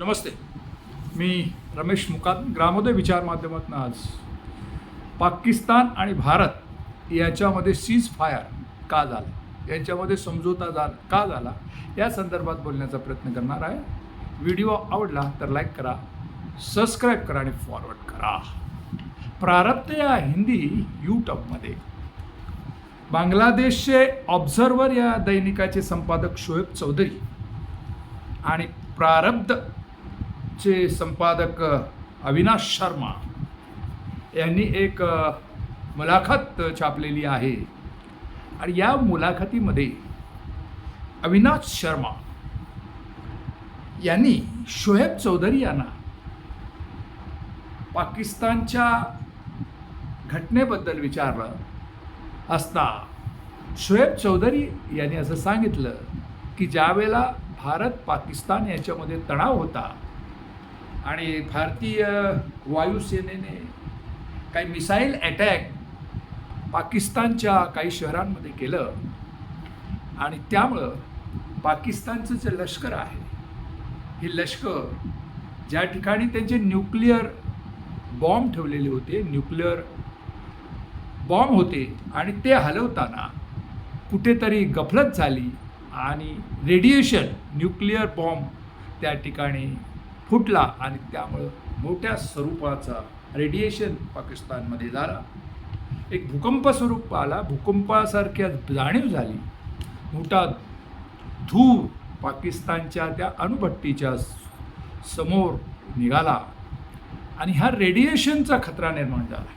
नमस्ते. मी रमेश मुकात ग्रामोदय विचार माध्यमातून आज. पाकिस्तान आणि भारत याच्यामध्ये सीज फायर का झाला? यांच्यामध्ये समझोता झाला का झाला? या संदर्भात बोलण्याचा प्रयत्न करणार आहे. व्हिडिओ आवडला तर लाईक करा सबस्क्राईब करा आणि फॉरवर्ड करा. प्रारब्ध या हिंदी यूट्यूबमध्ये बांगलादेशचे ऑब्झर्वर या दैनिकाचे संपादक शोएब चौधरी आणि प्रारब्ध चे संपादक अविनाश शर्मा यांनी एक मुलाखत छापलेली आहे. आणि या मुलाखतीमध्ये अविनाश शर्मा यांनी शोएब चौधरी यांना पाकिस्तानच्या घटनेबद्दल विचारलं असता शोएब चौधरी यांनी असं सांगितलं की ज्यावेळेला भारत पाकिस्तान याच्यामध्ये तणाव होता आणि भारतीय वायुसेनेने काही मिसाईल अटॅक पाकिस्तानच्या काही शहरांमध्ये केलं. आणि त्यामुळं पाकिस्तानचं जे लष्कर आहे हे लष्कर ज्या ठिकाणी त्यांचे न्यूक्लिअर बॉम्ब ठेवलेले होते न्यूक्लिअर बॉम्ब होते आणि ते हलवताना कुठेतरी गफलत झाली आणि रेडिएशन न्यूक्लिअर बॉम्ब त्या ठिकाणी फुटला आणि त्यामुळं मोठ्या स्वरूपाचा रेडिएशन पाकिस्तानमध्ये झाला. एक भूकंप स्वरूप आला भूकंपासारख्या जाणीव झाली. मोठा धूर पाकिस्तानच्या त्या अणुभट्टीच्या समोर निघाला आणि हा रेडिएशनचा खतरा निर्माण झाला.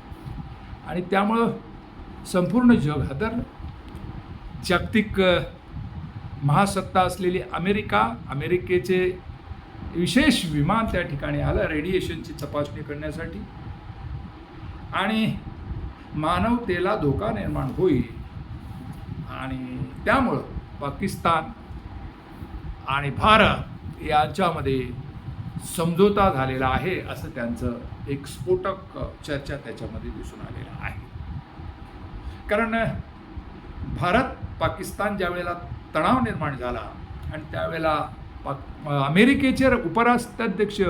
आणि त्यामुळं संपूर्ण जग हादरलं. जागतिक महासत्ता असलेली अमेरिका अमेरिकेचे विशेष विमान त्या ठिकाणी आलं रेडिएशनची तपासणी करण्यासाठी. आणि मानवतेला धोका निर्माण होईल. आणि त्यामुळं पाकिस्तान आणि भारत यांच्यामध्ये समझोता झालेला आहे असं त्यांचं एक स्फोटक चर्चा त्याच्यामध्ये दिसून आलेला आहे. कारण भारत पाकिस्तान ज्यावेळेला तणाव निर्माण झाला आणि त्यावेळेला पाक अमेरिकेचे उपराष्ट्राध्यक्ष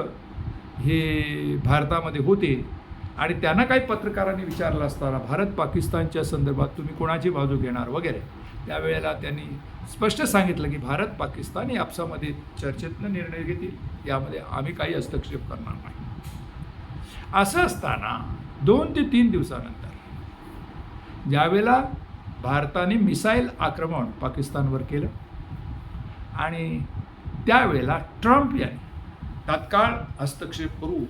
हे भारतामध्ये होते आणि त्यांना काही पत्रकारांनी विचारलं असताना भारत पाकिस्तानच्या संदर्भात तुम्ही कोणाची बाजू घेणार वगैरे त्यावेळेला त्यांनी स्पष्ट सांगितलं की भारत पाकिस्तान या आपसामध्ये चर्चेतनं निर्णय घेतील यामध्ये आम्ही काही हस्तक्षेप करणार नाही. असं असताना दोन ते तीन दिवसानंतर ज्यावेळेला भारताने मिसाईल आक्रमण पाकिस्तानवर केलं आणि त्यावेळेला ट्रम्प यांनी तात्काळ हस्तक्षेप करू.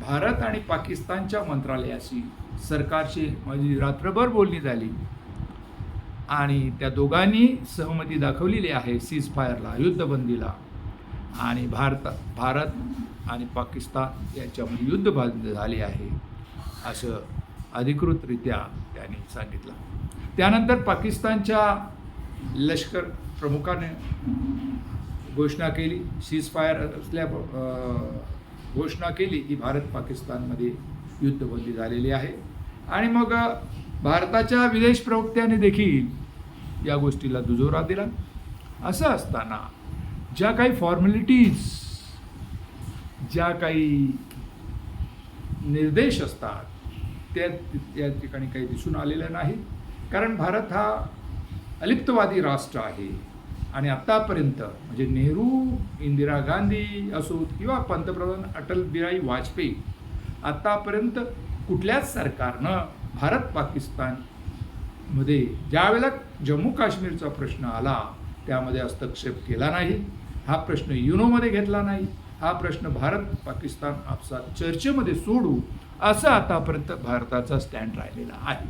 भारत आणि पाकिस्तानच्या मंत्रालयाशी सरकारची माझी रात्रभर बोलणी झाली. आणि त्या दोघांनी सहमती दाखवलेली आहे सीज फायरला युद्धबंदीला. आणि भारत भारत आणि पाकिस्तान यांच्यामध्ये युद्ध बंद झाले आहे असं अधिकृतरित्या त्यांनी सांगितलं. त्यानंतर पाकिस्तानच्या लष्कर प्रमुखाने घोषणा केली सीज फायर असल्या घोषणा केली की भारत पाकिस्तानमध्ये युद्धबंदी झालेली आहे. आणि मग भारताच्या विदेश प्रवक्त्याने देखील या गोष्टीला दुजोरा दिला. असं असताना ज्या काही फॉर्मॅलिटीज ज्या काही निर्देश असतात त्या या ठिकाणी काही दिसून आलेल्या नाही कारण भारत हा अलिप्तवादी राष्ट्र आहे. आणि आत्तापर्यंत म्हणजे नेहरू इंदिरा गांधी असोत किंवा पंतप्रधान अटल बिहारी वाजपेयी आत्तापर्यंत कुठल्याच सरकारनं भारत पाकिस्तानमध्ये ज्यावेळेला जम्मू काश्मीरचा प्रश्न आला त्यामध्ये हस्तक्षेप केला नाही. हा प्रश्न युनोमध्ये घेतला नाही. हा प्रश्न भारत पाकिस्तान आपसात चर्चेमध्ये सोडू असं आतापर्यंत भारताचा स्टँड राहिलेला आहे.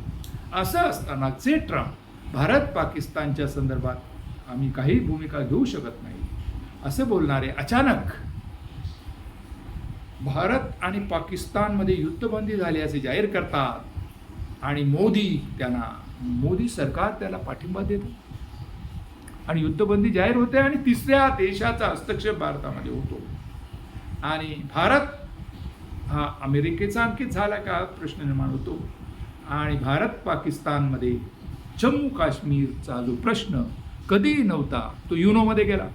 असं असताना जे ट्रम्प भारत पाकिस्तानच्या संदर्भात आम्ही काही भूमिका घेऊ शकत नाही. असं बोलणारे अचानक भारत आणि पाकिस्तानमध्ये युद्धबंदी झाली असे जाहीर करतात. आणि मोदी त्यांना मोदी सरकार त्याला पाठिंबा देते. आणि युद्धबंदी जाहीर होते आणि तिसऱ्या देशाचा हस्तक्षेप भारतामध्ये होतो. आणि भारत हा अमेरिकेचा अंकित झाला का प्रश्न निर्माण होतो. आणि भारत पाकिस्तानमध्ये जम्मू काश्मीरचा जो प्रश्न कधीही नव्हता. तो युनोमध्ये गेला.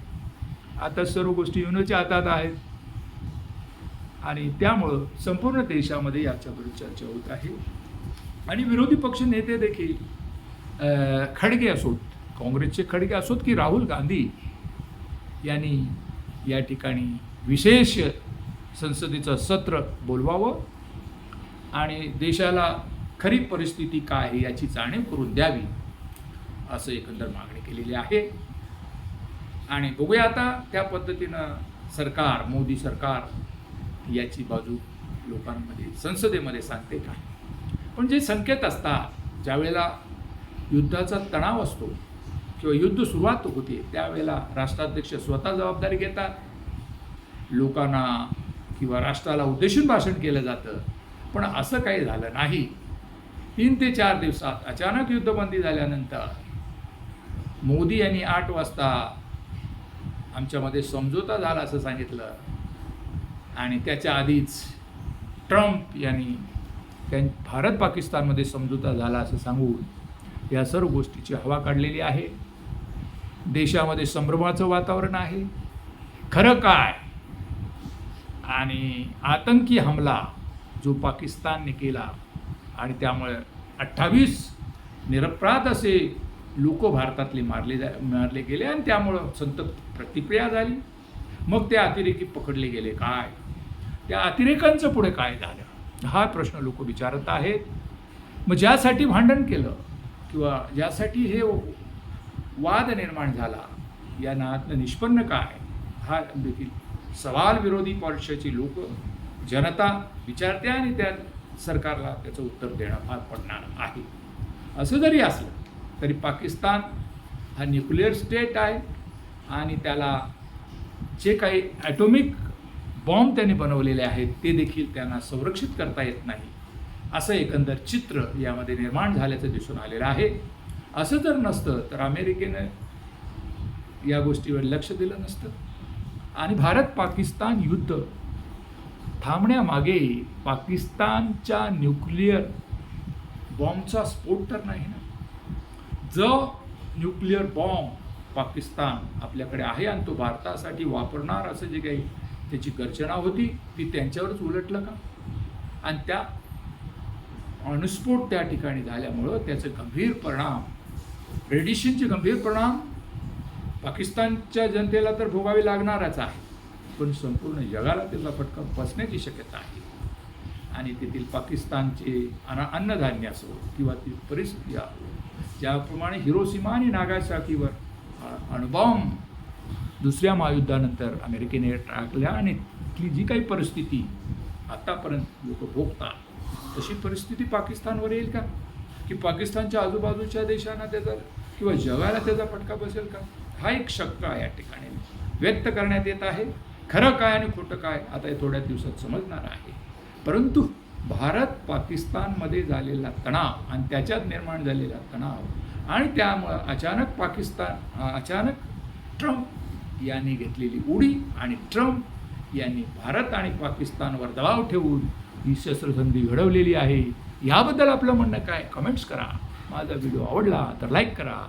आता सर्व गोष्टी युनोच्या हातात आहेत. आणि त्यामुळं संपूर्ण देशामध्ये याच्याबद्दल चर्चा होत आहे. आणि विरोधी पक्ष नेते देखील खडगे असोत काँग्रेसचे खडगे असोत की राहुल गांधी यांनी या ठिकाणी विशेष संसदेचं सत्र बोलवावं आणि देशाला खरी परिस्थिती काय आहे याची जाणीव करून द्यावी. असं एकंदर मागणी केलेली आहे. आणि बघूया आता त्या पद्धतीनं सरकार मोदी सरकार याची बाजू लोकांमध्ये संसदेमध्ये सांगते का? पण जे संकेत असतात ज्यावेळेला युद्धाचा तणाव असतो किंवा युद्ध सुरुवात होते त्यावेळेला राष्ट्राध्यक्ष स्वतः जबाबदारी घेतात. लोकांना किंवा राष्ट्राला उद्देशून भाषण केलं जातं. पण असं काही झालं नाही. तीन ते चार दिवसात अचानक युद्धबंदी झाल्यानंतर मोदी यांनी आठ वाजता आमच्यामध्ये समझोता झाला असं सांगितलं. आणि त्याच्या आधीच ट्रम्प यांनी त्यां भारत पाकिस्तानमध्ये समझोता झाला असं सांगून या सर्व गोष्टीची हवा काढलेली आहे. देशामध्ये संभ्रमाचं वातावरण आहे. खरं काय? आणि आतंकी हमला जो पाकिस्तानने केला आणि त्यामुळे अठ्ठावीस निरपराध असे लोक भारतातले मारले जा मारले गेले आणि त्यामुळं संतप्त प्रतिक्रिया झाली. मग ते अतिरेकी पकडले गेले. काय? त्या अतिरेकांचं पुढे काय झालं? हा प्रश्न लोक विचारत आहेत. मग ज्यासाठी भांडण केलं किंवा ज्यासाठी हे वाद निर्माण झाला या नातनं निष्पन्न काय? हा देखील सवाल विरोधी पक्षाची लोक जनता विचारते आणि त्या सरकारला त्याचं उत्तर देणं भाग पडणार आहे. असं जरी असलं तरी पाकिस्तान हा न्यूक्लिअर स्टेट आहे आणि त्याला जे काही ॲटॉमिक बॉम्ब त्यांनी बनवलेले आहेत ते देखील त्यांना संरक्षित करता येत नाही. असं एकंदर चित्र यामध्ये निर्माण झाल्याचं दिसून आलेलं आहे. असं जर नसतं तर अमेरिकेनं या गोष्टीवर लक्ष दिलं नसतं. आणि भारत पाकिस्तान युद्ध थांबण्यामागे पाकिस्तानच्या न्यूक्लिअर बॉम्बचा स्फोट तर नाही ना? जो न्यूक्लिअर बॉम्ब पाकिस्तान आपल्याकडे आहे आणि तो भारतासाठी वापरणार असं जे काही त्याची गर्जना होती ती त्यांच्यावरच उलटलं का? आणि त्या अणुस्फोट त्या ठिकाणी झाल्यामुळं त्याचे गंभीर परिणाम रेडिशनचे गंभीर परिणाम पाकिस्तानच्या जनतेला तर भोगावे लागणारच आहे. पण संपूर्ण जगाला त्याचा फटका बसण्याची शक्यता आहे. आणि तेथील पाकिस्तानचे अन्न अन्नधान्य असो किंवा ती परिस्थिती असो ज्याप्रमाणे हिरोसीमा आणि नागासाकीवर अ- अणुबॉम्ब दुसऱ्या महायुद्धानंतर अमेरिकेने टाकल्या आणि तिथली जी काही परिस्थिती आत्तापर्यंत लोक भोगतात तशी परिस्थिती पाकिस्तानवर येईल का? की पाकिस्तानच्या आजूबाजूच्या देशांना त्याचा किंवा जगाला त्याचा फटका बसेल का? हा एक शंका या ठिकाणी व्यक्त करण्यात येत आहे. खरं काय आणि खोटं काय आता हे थोड्या दिवसात समजणार आहे. परंतु भारत पाकिस्तानमध्ये झालेला तणाव आणि त्याच्यात निर्माण झालेला तणाव आणि त्यामुळं अचानक पाकिस्तान अचानक ट्रम्प यांनी घेतलेली उडी आणि ट्रम्प यांनी भारत आणि पाकिस्तानवर दबाव ठेवून ही शस्त्रसंधी घडवलेली आहे. याबद्दल आपलं म्हणणं काय? कमेंट्स करा. माझा व्हिडिओ आवडला तर लाईक करा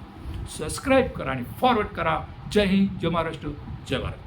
सबस्क्राईब करा आणि फॉरवर्ड करा. जय हिंद जय महाराष्ट्र जय भारत.